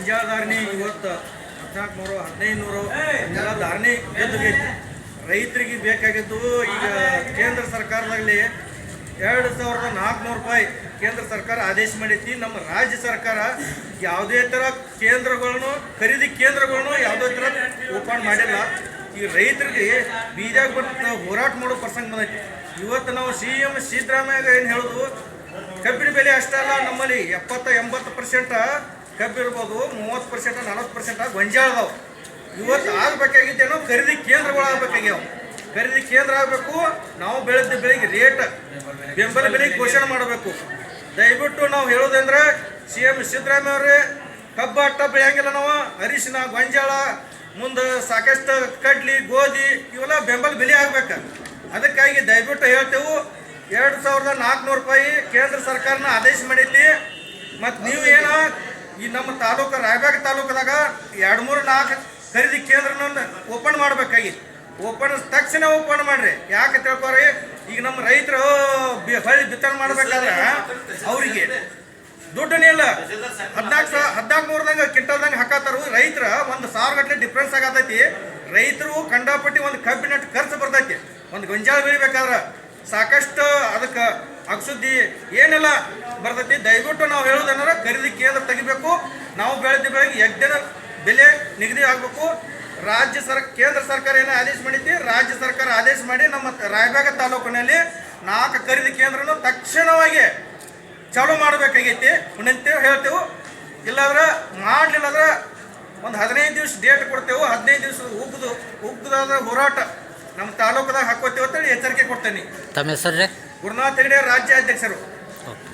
ಗೊಂಜಾಳ ಧಾರಣೆ ಇವತ್ತು ಹದಿನಾಲ್ಕು ನೂರು ಹದಿನೈದು ನೂರು ಎಲ್ಲ ಧಾರಣೆ ಗೆದ್ದಬೇಕು ರೈತರಿಗೆ ಬೇಕಾಗಿದ್ದು ಈಗ ಕೇಂದ್ರ ಸರ್ಕಾರದಲ್ಲಿ ಎರಡು ಸಾವಿರದ ನಾಲ್ಕುನೂರು ರೂಪಾಯಿ ಕೇಂದ್ರ ಸರ್ಕಾರ ಆದೇಶ ಮಾಡೈತಿ ನಮ್ಮ ರಾಜ್ಯ ಸರ್ಕಾರ ಯಾವುದೇ ಥರ ಕೇಂದ್ರಗಳನ್ನು, ಖರೀದಿ ಕೇಂದ್ರಗಳನ್ನು ಯಾವುದೇ ಥರ ಓಪನ್ ಮಾಡಿಲ್ಲ. ಈ ರೈತರಿಗೆ ಬೀಜಾಗ ಬಂದು ಹೋರಾಟ ಮಾಡೋ ಪ್ರಸಂಗ ಬಂದೈತಿ. ಇವತ್ತು ನಾವು ಸಿ ಎಂ ಸಿದ್ದರಾಮಯ್ಯ ಏನು ಹೇಳೋದು ಕಬ್ಬಿನ ಬೆಲೆ ಅಷ್ಟೇ ಅಲ್ಲ, ನಮ್ಮಲ್ಲಿ ಎಪ್ಪತ್ತ ಎಂಬತ್ತು ಪರ್ಸೆಂಟ್ ಕಬ್ಬು ಇರ್ಬೋದು, ಮೂವತ್ತು ಪರ್ಸೆಂಟ್ ನಲವತ್ತು ಪರ್ಸೆಂಟ್ ಗೊಂಜಾಳ ಅದಾವು. ಇವತ್ತು ಆಗ್ಬೇಕಾಗಿದ್ದೇನೋ ಖರೀದಿ ಕೇಂದ್ರಗಳು ಆಗ್ಬೇಕಾಗ್ಯಾವ. ಖರೀದಿ ಕೇಂದ್ರ ಆಗಬೇಕು, ನಾವು ಬೆಳೆದ ಬೆಳೆಗೆ ರೇಟ್ ಬೆಂಬಲ ಬೆಲೆ ಘೋಷಣೆ ಮಾಡಬೇಕು. ದಯವಿಟ್ಟು ನಾವು ಹೇಳೋದಂದ್ರೆ, ಸಿ ಎಂ ಸಿದ್ದರಾಮಯ್ಯ ಅವರೇ, ಕಬ್ಬ ಅಟ್ಟ ಬೆಳೆಯಂಗಿಲ್ಲ ನಾವು, ಅರಿಶಿನ, ಗೊಂಜಾಳ, ಮುಂದೆ ಸಾಕಷ್ಟು ಕಡ್ಲಿ, ಗೋಧಿ, ಇವೆಲ್ಲ ಬೆಂಬಲ ಬೆಲೆ ಆಗ್ಬೇಕು. ಅದಕ್ಕಾಗಿ ದಯವಿಟ್ಟು ಹೇಳ್ತೇವೆ, ಎರಡು ಸಾವಿರದ ನಾಲ್ಕುನೂರು ರೂಪಾಯಿ ಕೇಂದ್ರ ಸರ್ಕಾರನ ಆದೇಶ ಮಾಡೈತಿ ಮತ್ತು ನೀವು ಏನೋ ಈ ನಮ್ಮ ತಾಲೂಕು ರಾಯಬಾಗ ತಾಲೂಕದಾಗ ಎರಡು, ಮೂರು, ನಾಲ್ಕು ಖರೀದಿ ಕೇಂದ್ರನ ಓಪನ್ ಮಾಡ್ಬೇಕಾಗಿ. ಓಪನ್ ತಕ್ಷಣ ಓಪನ್ ಮಾಡ್ರಿ. ಯಾಕೆ ತಿಳ್ಕೊರಿ ಈಗ ನಮ್ಮ ರೈತರು ಹೊಳ್ಳಿ ಬಿತ್ತನೆ ಮಾಡ್ಬೇಕಾದ್ರೆ ಅವರಿಗೆ ದುಡ್ಡನೇ ಇಲ್ಲ. ಹದಿನಾಲ್ಕು ಸಾವಿರ ಹದಿನಾಲ್ಕು ನೂರದಂಗೆ ಕ್ವಿಂಟಲ್ದಂಗೆ ಹಾಕತ್ತಾರು. ರೈತರ ಒಂದು ಸಾವಿರ ಗಟ್ಟಲೆ ಡಿಫ್ರೆನ್ಸ್ ಆಗತೈತಿ. ರೈತರು ಕಂಡಾಪಟ್ಟಿ ಒಂದು ಕಬ್ಬಿನಟ್ಟು ಖರ್ಚು ಬರ್ತೈತಿ. ಒಂದು ಗೊಂಜಾಳ ಬೆಳಿಬೇಕಾದ್ರೆ ಸಾಕಷ್ಟು ಅದಕ್ಕೆ ಅಗಸುದ್ದಿ ಏನೆಲ್ಲ ಬರ್ತೈತಿ, ದಯವಿಟ್ಟು ನಾವು ಹೇಳೋದೇನಾರ ಖರೀದಿ ಕೇಂದ್ರ ತೆಗಿಬೇಕು. ನಾವು ಬೆಳೆದ ಬೆಳೆಗೆ ಯಜ್ಞದ ಬೆಲೆ ನಿಗದಿ ಆಗಬೇಕು. ರಾಜ್ಯ ಸರ್, ಕೇಂದ್ರ ಸರ್ಕಾರ ಏನೋ ಆದೇಶ ಮಾಡೈತಿ ರಾಜ್ಯ ಸರ್ಕಾರ ಆದೇಶ ಮಾಡಿ ನಮ್ಮ ರಾಯಬಾಗ ತಾಲೂಕಿನಲ್ಲಿ ನಾಲ್ಕು ಖರೀದಿ ಕೇಂದ್ರನು ತಕ್ಷಣವಾಗಿ ಚಾಲೂ ಮಾಡಬೇಕಾಗೈತಿ. ಅಂತೇಳಿ ಹೇಳ್ತೇವೆ, ಇಲ್ಲಾದ್ರೆ ಮಾಡಲಿಲ್ಲ ಅಂದ್ರೆ ಒಂದು ಹದಿನೈದು ದಿವಸ ಡೇಟ್ ಕೊಡ್ತೇವೆ, ಹದಿನೈದು ದಿವಸ ಉಗ್ದು ಉಗ್ದಾದ ಹೋರಾಟ ನಮ್ಮ ತಾಲೂಕದಾಗ ಹಾಕೋತೀವಿ ಅಂತೇಳಿ ಎಚ್ಚರಿಕೆ ಕೊಡ್ತೇನೆ. ತಮ್ಮ ಹೆಸರು ರೀ? ಗುರುನಾಥ್ ಹೆಗಡೆ ರಾಜ್ಯ ಅಧ್ಯಕ್ಷರು